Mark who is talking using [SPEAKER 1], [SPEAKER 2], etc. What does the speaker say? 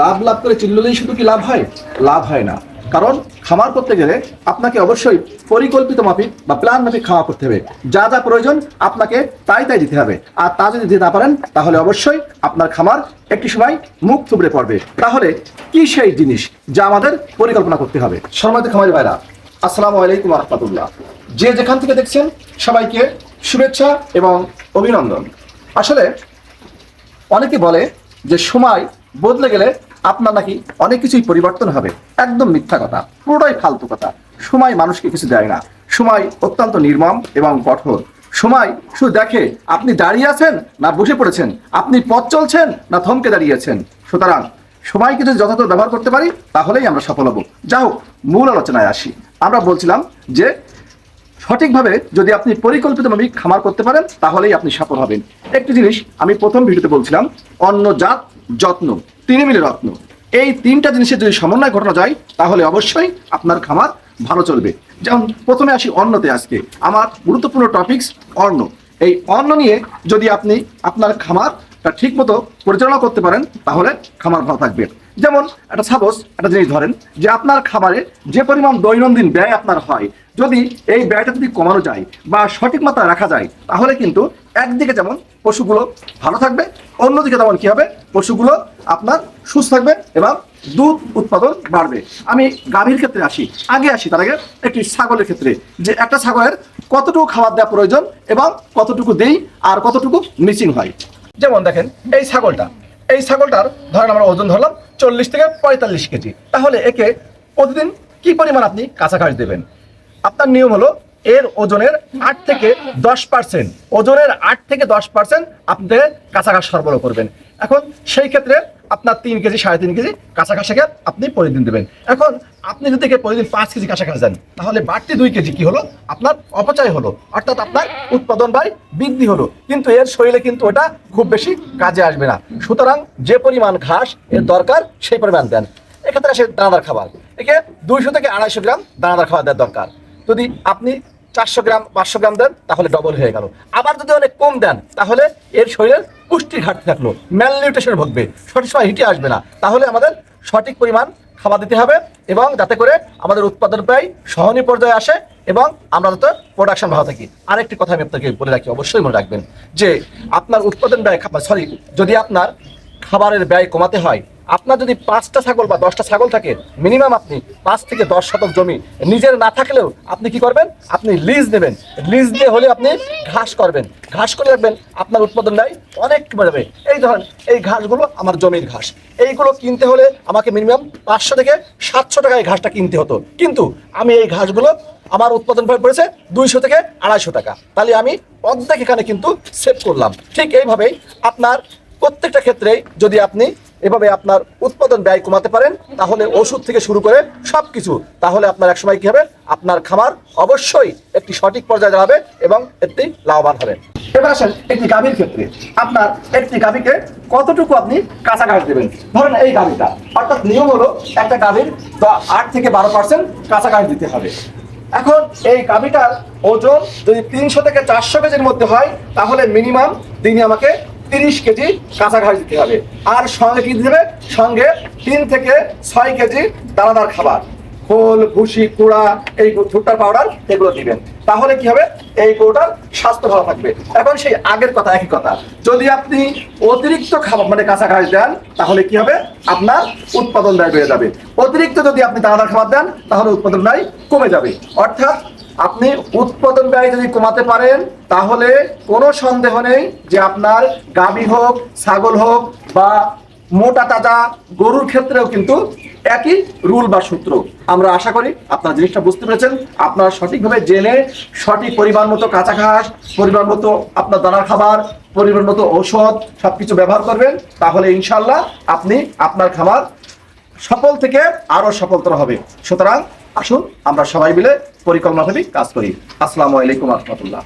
[SPEAKER 1] লাভ লাভ করে চিল্ললেই শুধু কি লাভ হয়? লাভ হয় না। কারণ খামার করতে গেলে আপনাকে অবশ্যই পরিকল্পিত মাফিক বা প্ল্যান মাফিক খাওয়া করতে হবে। যা যা প্রয়োজন আপনাকে তাই তাই দিতে হবে। আর তা যদি দিতে না পারেন, তাহলে অবশ্যই আপনার খামার একটি সময় মুখ থুবড়ে পড়বে। তাহলে কি সেই জিনিস যা আমাদের পরিকল্পনা করতে হবে? সম্মানিত খামারি ভাইরা, আসসালামু আলাইকুম রহমতুল্লাহ। যে যেখান থেকে দেখছেন, সবাইকে শুভেচ্ছা এবং অভিনন্দন। আসলে অনেকে বলে যে সময় বদলে গেলে আপনার নাকি অনেক কিছুই পরিবর্তন হবে। একদম মিথ্যা কথা, পুরোটাই ফালতু কথা। সময় মানুষকে কিছু দেয় না। সময় অত্যন্ত নির্মম এবং কঠোর। সময় শুধু দেখে আপনি দাঁড়িয়ে আছেন না বসে পড়েছেন, আপনি পথ চলছেন না থমকে দাঁড়িয়েছেন সুতরাং সময়কে যদি যথাযথ ব্যবহার করতে পারি, তাহলেই আমরা সফল হব। যা হোক, মূল আলোচনায় আসি। আমরা বলছিলাম যে, সঠিকভাবে যদি আপনি পরিকল্পিতভাবে খামার করতে পারেন, তাহলেই আপনি সফল হবেন। একটি জিনিস আমি প্রথম ভিডিওতে বলছিলাম, অন্য জাত যত্ন, তিনে মিলে রত্ন। এই তিনটা জিনিসের যদি সমন্বয় ঘটানো যায়, তাহলে অবশ্যই আপনার খামার ভালো চলবে। যেমন প্রথমে আসি অন্নতে আজকে। আমার গুরুত্বপূর্ণ টপিকস অন্ন। এই অন্ন নিয়ে যদি আপনি আপনার খামারটা ঠিক মতো পরিচালনা করতে পারেন, তাহলে খামার ভালো থাকবে। যেমন একটা সাপোজ একটা জিনিস ধরেন যে আপনার খাবারে যে পরিমাণ দৈনন্দিন ব্যয় আপনার হয়, যদি এই ব্যয়টা যদি কমানো যায় বা সঠিক মাত্রায় রাখা যায়, তাহলে কিন্তু একদিকে যেমন পশুগুলো ভালো থাকবে, অন্যদিকে তেমন কী হবে? পশুগুলো আপনার সুস্থ থাকবে এবং দুধ উৎপাদন বাড়বে। আমি গাভীর ক্ষেত্রে আসি, আগে আসি তার আগে একটি ছাগলের ক্ষেত্রে, যে একটা ছাগলের কতটুকু খাবার দেওয়া প্রয়োজন এবং কতটুকু দেই আর কতটুকু মিচিং হয়। যেমন দেখেন, এই ছাগলটা, এই ছাগলটার ধরেন আমরা ওজন ধরলাম চল্লিশ থেকে পঁয়তাল্লিশ কেজি। তাহলে একে প্রতিদিন কি পরিমাণ আপনি কাঁচা ঘাস দেবেন? আপনার নিয়ম হলো এর ওজনের আট থেকে দশ পার্সেন্ট, ওজনের আট থেকে দশ পার্সেন্ট আপনি কাঁচা ঘাস সরবরাহ করবেন। এখন সেই ক্ষেত্রে আপনার তিন কেজি, সাড়ে তিন কেজি ঘাসে আপনি প্রতিদিন দেবেন। এখন আপনি যদি প্রতিদিন পাঁচ কেজি ঘাস দেন, তাহলে বাড়তি দুই কেজি কি হলো? আপনার অপচয় হলো। অর্থাৎ আপনার উৎপাদন ব্যয় বৃদ্ধি হলো। কিন্তু এর শরীরে কিন্তু ওটা খুব বেশি কাজে আসবে না। সুতরাং যে পরিমাণ ঘাস এর দরকার, সেই পরিমাণ দেন। এক্ষেত্রে সে দানাদার খাবার। একে দুইশো থেকে আড়াইশো গ্রাম দানাদার খাবার দেওয়ার দরকার। যদি আপনি চারশো গ্রাম, পাঁচশো গ্রাম দেন, তাহলে ডবল হয়ে গেল। আবার যদি অনেক কম দেন, তাহলে এর শরীরের পুষ্টির ঘাটতি থাকল। ম্যালনিউট্রিশন ভুগবে। সঠিক সময় হিটে আসবে না। তাহলে আমাদের সঠিক পরিমাণ খাবার দিতে হবে এবং যাতে করে আমাদের উৎপাদন প্রায় সহনীয় পর্যায়ে আসে এবং আমরা যাতে প্রোডাকশন ভালো থাকি। আরেকটি কথা আমি আপনাকে বলে রাখি, অবশ্যই মনে রাখবেন যে আপনার উৎপাদন ব্যয় সরি যদি আপনার খাবারের ব্যয় কমাতে হয় আপনার যদি পাঁচটা ছাগল বা দশটা ছাগল থাকে মিনিমাম আপনি পাঁচ থেকে দশ শতক জমি নিজের না থাকলেও আপনি কি করবেন? আপনি লিজ নেবেন। লিজ দিয়ে হলে আপনি ঘাস করবেন। ঘাস করে রাখবেন, আপনার উৎপাদন ব্যয় অনেক বাড়বে। এই ধরেন, এই ঘাসগুলো আমার জমির ঘাস। এইগুলো কিনতে হলে আমাকে মিনিমাম পাঁচশো থেকে সাতশো টাকায় ঘাসটা কিনতে হতো। কিন্তু আমি এই ঘাসগুলো আমার উৎপাদন ব্যয় পড়েছে দুইশো থেকে আড়াইশো টাকা। তাহলে আমি অর্ধেক এখানে কিন্তু সেভ করলাম। ঠিক এইভাবেই আপনার প্রত্যেকটা ক্ষেত্রেই যদি আপনি এভাবে আপনার উৎপাদন ব্যয় কমাতে পারেন, তাহলে ওষুধ থেকে শুরু করে সব কিছু তাহলে আপনার একসময় কী হবে? আপনার খামার অবশ্যই একটি সঠিক পর্যায়ে দাঁড়াবে এবং একটি লাভবান হবেন এবার আসেন একটি গাভীর ক্ষেত্রে। আপনার একটি গাভীকে কতটুকু আপনি কাঁচা ঘাস দেবেন? ধরেন এই গাভীটা। অর্থাৎ নিয়ম হলো একটা গাভীর আট থেকে বারো পার্সেন্ট কাঁচা ঘাস দিতে হবে। এখন এই গাভীটার ওজন যদি তিনশো থেকে চারশো কেজির মধ্যে হয়, তাহলে মিনিমাম দিনে আমাকে তিরিশ কেজি কাঁচা ঘাস দিতে হবে। আর সঙ্গে কি দিতে হবে? সঙ্গে তিন থেকে ছয় কেজি দানাদার খাবার। খোল, ভুসি, কুড়া, এই ভুট্টার পাউডার এগুলো দিবেন। তাহলে কি হবে? এই গরুটার স্বাস্থ্য ভালো থাকবে। এখন সেই আগের কথা, একই কথা। যদি আপনি অতিরিক্ত খাবার মানে কাঁচা ঘাস দেন, তাহলে কি হবে? আপনার উৎপাদন ব্যয় বেড়ে যাবে। অতিরিক্ত যদি আপনি দানাদার খাবার দেন, তাহলে উৎপাদন ব্যয় কমে যাবে। অর্থাৎ আপনি উৎপাদন ব্যয় যদি কমাতে পারেন, তাহলে কোনো সন্দেহ নেই যে আপনার গাভী হোক, ছাগল হোক বা মোটা তাজা গরুর ক্ষেত্রেও কিন্তু একই রুল বা সূত্র। আমরা আশা করি আপনারা জিনিসটা বুঝতে পেরেছেন। আপনারা সঠিকভাবে জেনে, সঠিক পরিমাণ মতো কাঁচা ঘাস পরিমাণ মতো আপনার দানার খাবার, পরিমাণ মতো ঔষধ সবকিছু ব্যবহার করবেন, তাহলে ইনশাল্লাহ আপনি আপনার খাবার সফল থেকে আরও সফলতর হবে। সুতরাং আসুন আমরা সবাই মিলে পরিকল্পনা কাজ করি। আসসালামু আলাইকুম রহমতুল্লাহ।